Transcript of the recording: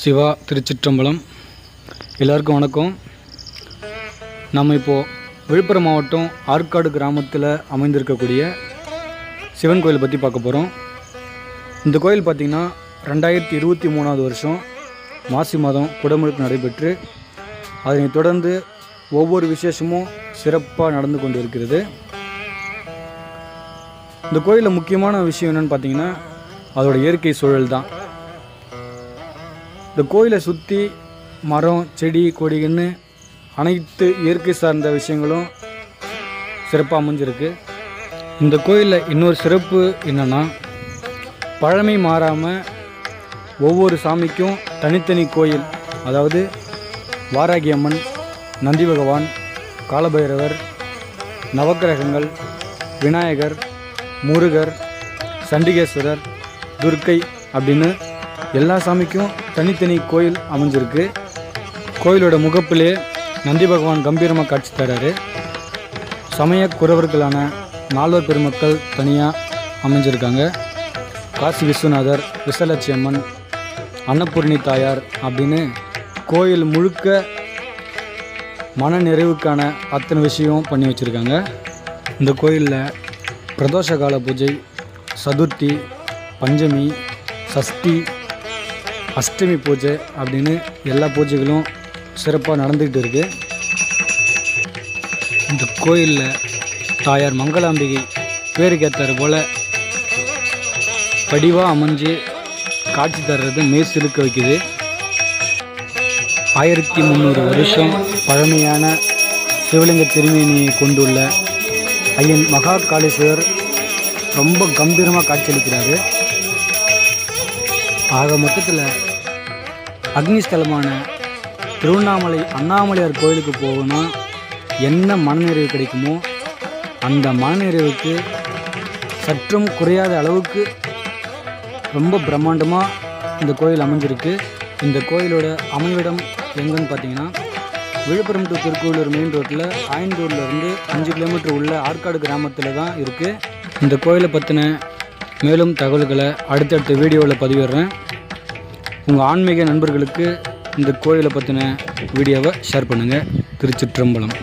சிவா திருச்சிற்றம்பலம். எல்லாருக்கும் வணக்கம். நம்ம இப்போது விழுப்புரம் மாவட்டம் ஆற்காடு கிராமத்தில் அமைந்திருக்கக்கூடிய சிவன் கோயில் பற்றி பார்க்க போகிறோம் இந்த கோயில் பார்த்திங்கன்னா ரெண்டாயிரத்தி இருபத்தி மூணாவது வருஷம் மாசி மாதம் குடமுழுக்கு நடைபெற்று அதனைத் தொடர்ந்து ஒவ்வொரு விசேஷமும் சிறப்பாக நடந்து கொண்டு இருக்கிறது இந்த கோயிலில் முக்கியமான விஷயம் என்னென்னு பார்த்தீங்கன்னா அதோடய இயற்கை சூழல் தான் இந்த கோயிலை சுற்றி மரம் செடி கொடின்னு அனைத்து இயற்கை சார்ந்த விஷயங்களும் சிறப்பாக அமைஞ்சிருக்கு. இந்த கோயிலில் இன்னொரு சிறப்பு என்னென்னா பழமை மாறாமல் ஒவ்வொரு சாமிக்கும் தனித்தனி கோயில் அதாவது வாராகி அம்மன் நந்தி பகவான் காலபைரவர் நவக்கிரகங்கள் விநாயகர் முருகர் சண்டிகேஸ்வரர் துர்க்கை அப்படின்னு எல்லா சாமிக்கும் தனித்தனி கோயில் அமைஞ்சிருக்கு. கோயிலோட முகப்பிலே நந்தி பகவான் கம்பீரமாக காட்சி தராரு. சமய குறவர்களான நால்வர் பெருமக்கள் தனியாக அமைஞ்சிருக்காங்க. காசி விஸ்வநாதர் விசலட்சி அம்மன் அன்னபூர்ணி தாயார் அப்படின்னு கோயில் முழுக்க மன நிறைவுக்கான அத்தனை விஷயம் பண்ணி வச்சுருக்காங்க. இந்த கோயிலில் பிரதோஷ கால பூஜை சதுர்த்தி பஞ்சமி சஷ்டி அஷ்டமி பூஜை அப்படின்னு எல்லா பூஜைகளும் சிறப்பாக நடந்துக்கிட்டு இருக்குது இந்த கோயிலில் தாயார் மங்களாம்பிகை பேருக்கு போல் படிவாக அமைஞ்சு காட்சி தர்றது மெய் சிலுக்க வைக்குது. ஆயிரத்தி முந்நூறு வருஷம் பழமையான சிவலிங்க திருமேனியை கொண்டுள்ள ஐயன் மகா காளீஸ்வரர் ரொம்ப கம்பீரமாக காட்சியளிக்கிறாரு ஆக மொத்தத்தில் அக்னிஸ்தலமான திருவண்ணாமலை அண்ணாமலையார் கோயிலுக்கு போகணும்னா என்ன மனநிறைவு கிடைக்குமோ அந்த மனநிறைவுக்கு சற்றும் குறையாத அளவுக்கு ரொம்ப பிரம்மாண்டமாக இந்த கோயில் அமைஞ்சிருக்கு. இந்த கோயிலோட அமைவிடம் எங்கன்னு பார்த்தீங்கன்னா விழுப்புரம் டு திருக்கோவிலூர் மெயின் ரோட்டில் ஆயந்தூர்ல இருந்து அஞ்சு கிலோமீட்டர் உள்ள ஆற்காடு கிராமத்தில் தான் இருக்குது இந்த கோயிலை பற்றின மேலும் தகவல்களை அடுத்தடுத்த வீடியோவில் பதிவிடுறேன். உங்கள் ஆன்மீக நண்பர்களுக்கு இந்த கோயிலை பற்றின வீடியோவை ஷேர் பண்ணுங்கள் திருச்சிற்றம்பலம்.